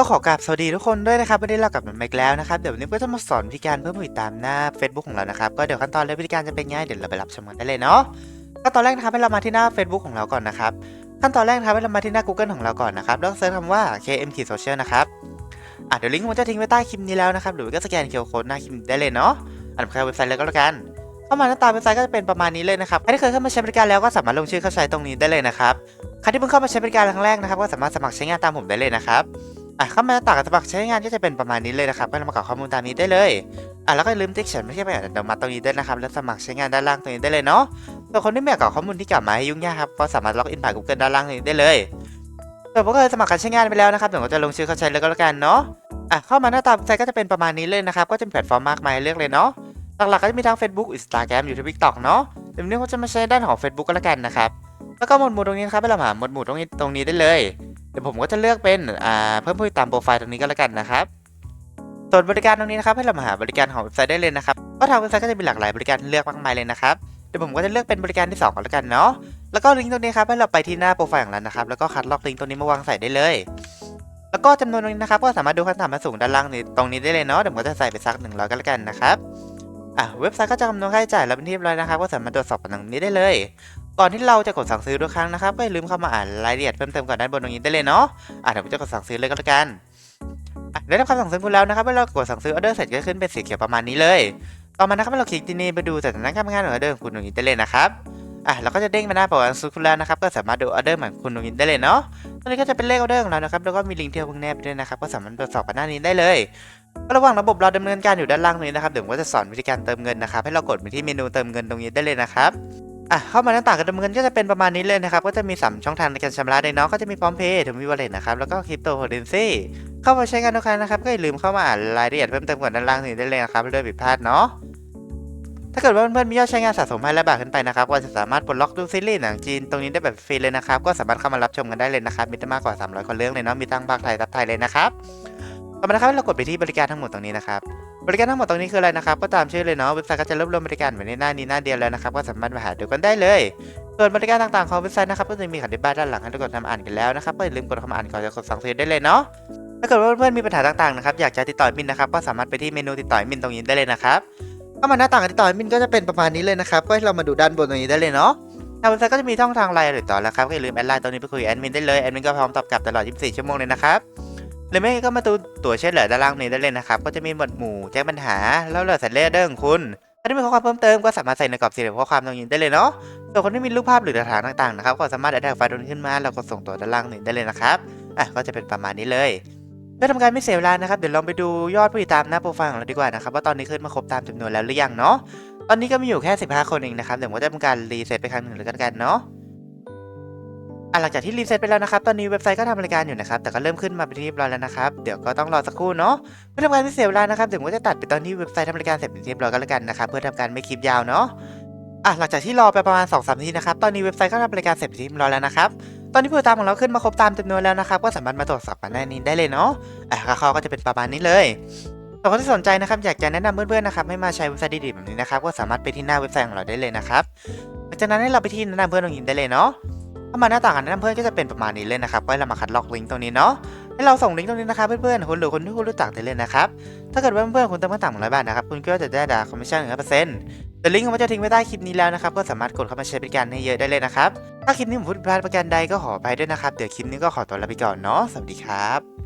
ก็ขอกราบสวัสดีทุกคนด้วยนะครับวันนี้เรากลับมาอีกแล้วนะครับ เดี๋ยววันนี้ก็จะมาสอนวิธีการเพิ่มผู้ติดตามหน้า Facebook ของเรานะครับก็เดี๋ยวขั้นตอนและวิธีการจะเป็นไงเดี๋ยวเราไปรับชมกันได้เลยเนาะขั้นตอนแรกนะครับให้เรามาที่หน้า Facebook ของเราก่อนนะครับขั้นตอนแรกนะครับให้เรามาที่หน้า Google ของเราก่อนนะครับแล้วเซิร์ชคำว่า KM Social นะครับอะเดี๋ยวลิงก์ผมจะทิ้งไว้ใต้คลิปนี้แล้วนะครับหรือก็สแกนเคอร์โค้ดหน้าคลิปได้เลยเนาะอ่านเข้าเว็บไซต์เลยก็แล้วกันเข้ามาหน้าตาเว็บไซต์ก็จะเป็นประมาณนี้เลยนะครับ ใครที่เคยเข้ามาใช้บริการแล้วก็สามารถลงชื่อเข้าใช้ตรงนี้ได้เลยนะครับ ใครที่เพิ่งเข้ามาใช้บริการครั้งแรกนะครับ ก็สามารถสมัครใช้งานตามผมได้เลยนะครับ อะเข้ามาหน้าต่างการสมัครใช้งานก็จะเป็นประมาณนี้เลยนะครับ ก็นำมากรอกข้อมูลตามนี้ได้เลยอะแล้วก็ลืมติ๊กฉันไม่ใช่ไปอ่านดมาตรงนี้ด้วยนะครับแล้วสมัครใช้งานด้านล่างตรงนี้ได้เลยเนาะส่วนคนที่ไม่อยากกรอกข้อมูลที่กลับมาให้ยุ่งยากครับก็สามารถล็อกอินผ่าน Google ด้านล่างตรงนี้ได้เลยส่วนผมก็เคยสมัครการใช้งานไปแล้วนะครับเดี๋ยวผมจะลงชื่อเข้าใช้เลยก็แล้วกันเนาะอะเข้ามาหน้าตาเว็บไซต์ก็จะเป็นประมาณนี้เลยนะครับก็จะมีแพลตฟอร์มมากมายให้เลือกเลยเนาะหลักๆก็จะมีทั้ง Facebook Instagram YouTube TikTok เนาะเดี๋ยววันนี้ผมจะมาใช้ด้านของ Facebook ก็แล้วกันนะครับแล้วก็หมวดหมู่ตรงนี้นะครับให้เราหาหมวดหมู่ตรงนี้ตรงนี้ได้เลย ดี๋ยวผมก็จะเลือกเป็นอ่าเพิ่มผู้ติดตามโปรไฟล์ตรงนี้ก็แล้วกันนะครับส่วนบริการตรงนี้นะครับให้เรามาหาบริการของเว็บไซต์ได้เลยนะครับก็ทางเว็บไซต์ก็จะมีหลากหลายบริการเลือกมากมายเลยนะครับเดี๋ยวผมก็จะเลือกเป็นบริการที่2ก่อนแล้วกันเนาะแล้วก็ลิงก์ตรงนี้ครับให้เราไปที่หน้าโปรไฟล์ของเรานะครับแล้วก็คัดลอกลิงก์ตรงนี้มาวางใส่ได้เลย แล้วก็จำนวนตรงนี้นะครับก็สามารถดูขั้นต่ำมาสูงด้านล่างนี้ตรงนี้ได้เลยเนาะเดี๋ยวผมก็จะใส่ไปสักหนึ่งร้อยก็แล้วกันนะครับอะเว็บไซต์ก็จะคำนวณค่าใช้จ่ายแล้วเป็นที่เรียบร้อยนะครับก็สามารถตรวจสอบกันตรงนี้ได้เลย ก่อนที่เราจะกดสั่งซื้อทุกครั้งนะครับก็อย่าลืมเข้ามาอ่านรายละเอียดเพิ่มเติมก่อนด้านบนตรงนี้ได้เลยเนาะอะเดี๋ยวผมจะกดสั่งซื้อเลยก็แล้วกันได้รับคำสั่งซื้อคุณแล้วนะครับเมื่อเรากดสั่งซื้อออเดอร์เสร็จก็ขึ้นเป็นสีเขียวประมาณนี้เลย ต่อมานะครับให้เราคลิกที่นี่ไปดูสถานะการทำงานของออเดอร์ของคุณตรงนี้ได้เลยนะครับอะเราก็จะเด้งมาหน้าประวัติซื้อคุณแล้วนะครับก็สามารถดูออเดอร์ใหม่ของคุณตรงนี้ได้เลยเนาะตรงนี้ก็จะเป็นเลขออเดอร์ของเรานะครับแล้วก็มีลิงก์ที่เราเพิ่งแนบไปด้วยนะครับก็สามารถตรวจสอบกันหน้านี้ได้เลยระหว่างระบบเราดำเนินการอยู่ด้านล่างนี้นะครับเดี๋ยวผมก็จะสอนวิธีการเติมเงินนะครับให้เรากดไปที่เมนูเติมเงินตรงนี้ได้เลยนะครับ อะเข้ามาหน้าต่างการเติมเงินก็จะเป็นประมาณนี้เลยนะครับ ก็จะมีสามช่องทางในการชำระได้เนาะก็จะมีพร้อมเพย์ถึงมีวอลเล็ตนะครับ แล้วก็คริปโตเคอเรนซีเข้ามาใช้งานทุกครั้งนะครับ ก็อย่าลืมเข้ามาอ่านรายละเอียดเพิ่มเติมก่อนด้านล่างนี้ได้เลยนะครับเรื่องผิดพลาดเนาะถ้าเกิดว่าเพื่อนๆมียอดใช้งานสะสม500บาทขึ้นไปนะครับก็จะสามารถปลดล็อกดูซีรีส์หนังจีนตรงนี้ได้แบบฟรีเลยนะครับ ก็สามารถเข้ามารับชมกันได้เลยนะครับ มีตั้งมากกว่า 300 คนเรื่องเลยเนาะ มีตั้งภาคไทยทับไทยเลยนะครับต่อมานะครับเรากดไปที่บริการทั้งหมดตรงนี้นะครับ บริการทั้งหมดตรงนี้คืออะไรนะครับ ก็ตามชื่อเลยเนาะ เว็บไซต์ก็จะรวบรวมบริการไว้ในหน้านี้หน้าเดียวแล้วนะครับ ก็สามารถมาหาดูกันได้เลย ส่วนบริการต่างๆของเว็บไซต์นะครับ ก็จะมีขันที่บ้านด้านหลังให้ทุกคนทำอ่านกันแล้วนะครับก็อย่าลืมกดเข้ามาอ่านก่อนจะกดสั่งซื้อได้เลยเนาะ ถ้าเกิดว่าเพื่อนๆมีปัญหาต่างๆนะครับ อยากจะติดต่อมินนะครับ ก็สามารถไปที่เมนูติดต่อมินตรงนี้ได้เลยนะครับเข้ามาหน้าต่างติดต่อมินก็จะเป็นประมาณนี้เลยนะครับ ก็ให้เรามาดูด้านบนตรงนี้ได้เลยเนาะทางเว็บไซต์ก็จะมีช่องทางไลน์ติดต่อแล้วครับก็อย่าลืมแอดไลน์ตรงนี้ไปคุยแอดมินได้เลยแอดมินก็พร้อมตอบกลับตลอด 24 ชั่วโมงเลยนะครับ หรือไม่ก็มาดูตัวช่วยเหลือด้านล่างนี้ได้เลยนะครับ ก็จะมีหมวดหมู่แจ้งปัญหาแล้วเหลือสัญเลอร์เดอร์ของคุณถ้าได้มีข้อความเพิ่มเติมก็สามารถใส่ในกรอบสี่เหลี่ยมข้อความตรงนี้ได้เลยเนาะส่วนคนที่มีรูปภาพหรือหลักฐานต่างๆนะครับก็สามารถแอดแท็กไฟล์ตรงนี้ขึ้นมาแล้วก็ส่งตัวด้านล่างนี้ได้เลยนะครับอะก็จะเป็นประมาณนี้เลยเพื่อทำการไม่เสียเวลานะครับเดี๋ยวลองไปดูยอดผู้ติดตามหน้าโปรไฟล์ของเราดีกว่านะครับว่าตอนนี้ขึ้นมาครบตามจำนวนแล้วหรือยังเนาะตอนนี้ก็มีอยู่แค่ 15 คนเองนะครับเดี๋ยวผมก็จะทำการรีเซ็ตไปครั้งหนึ่งแล้วกันเนาะ หลังจากที่รีเซ็ตไปแล้วนะครับ ตอนนี้เว็บไซต์ก็ทำบริการอยู่นะครับ แต่ก็เริ่มขึ้นมาเป็นที่เรียบร้อยแล้วนะครับ เดี๋ยวก็ต้องรอสักครู่เนาะเพื่อทำการไม่เสียเวลานะครับเดี๋ยวผมก็จะตัดไปตอนที่เว็บไซต์ทำบริการเสร็จเป็นที่เรียบร้อยก็แล้วกันนะครับ เพื่อทำการไม่คลิปยาวเนาะอะหลังจากที่รอไปประมาณ2-3นาทีนะครับ ตอนนี้เว็บไซต์ก็ทำบริการเสร็จเป็นที่เรียบร้อยแล้วนะครับ ตอนนี้ผู้ติดตามของเราขึ้นมาครบตามจำนวนแล้วนะครับ ก็สามารถมาตรวจสอบกันได้นี้ได้เลยเนาะอะคร่าวก็จะเป็นประมาณนี้เลยสำหรับคนที่สนใจนะครับอยากจะแนะนำเพื่อนๆนะครับให้มาใช้เว็บไซต์ดีๆแบบนี้นะครับก็สามารถไปที่หน้าเว็บไซต์ของเราได้เลยนะครับ จากนั้นให้เราไปที่แนะนำเพื่อนตรงนี้ได้เลยเนาะ ถ้ามาหน้าต่างกันนั้นเพื่อนก็จะเป็นประมาณนี้เลยนะครับก็ให้เรามาคัดลอกลิงก์ตรงนี้เนาะให้เราส่งลิงก์ตรงนี้นะครับเพื่อนๆคนหรือคนที่คุณรู้จักได้เลยนะครับ ถ้าเกิดว่าเพื่อนๆคุณเติมขั้นต่ำของร้อยบาทนะครับคุณก็จะได้ดาคอมมิชชั่นหนึ่งเปอร์เซ็นต์แต่ลิงก์ผมจะทิ้งไว้ใต้คลิปนี้แล้วนะครับก็สามารถกดเข้ามาใช้บริการให้เยอะได้เลยนะครับถ้าคลิปนี้ผมพูดผิดพลาดประการใดก็ขออภัยด้วยนะครับเดี๋ยวคลิปนี้ก็ขอตัวลาไปก่อนเนาะสวัสดีครับ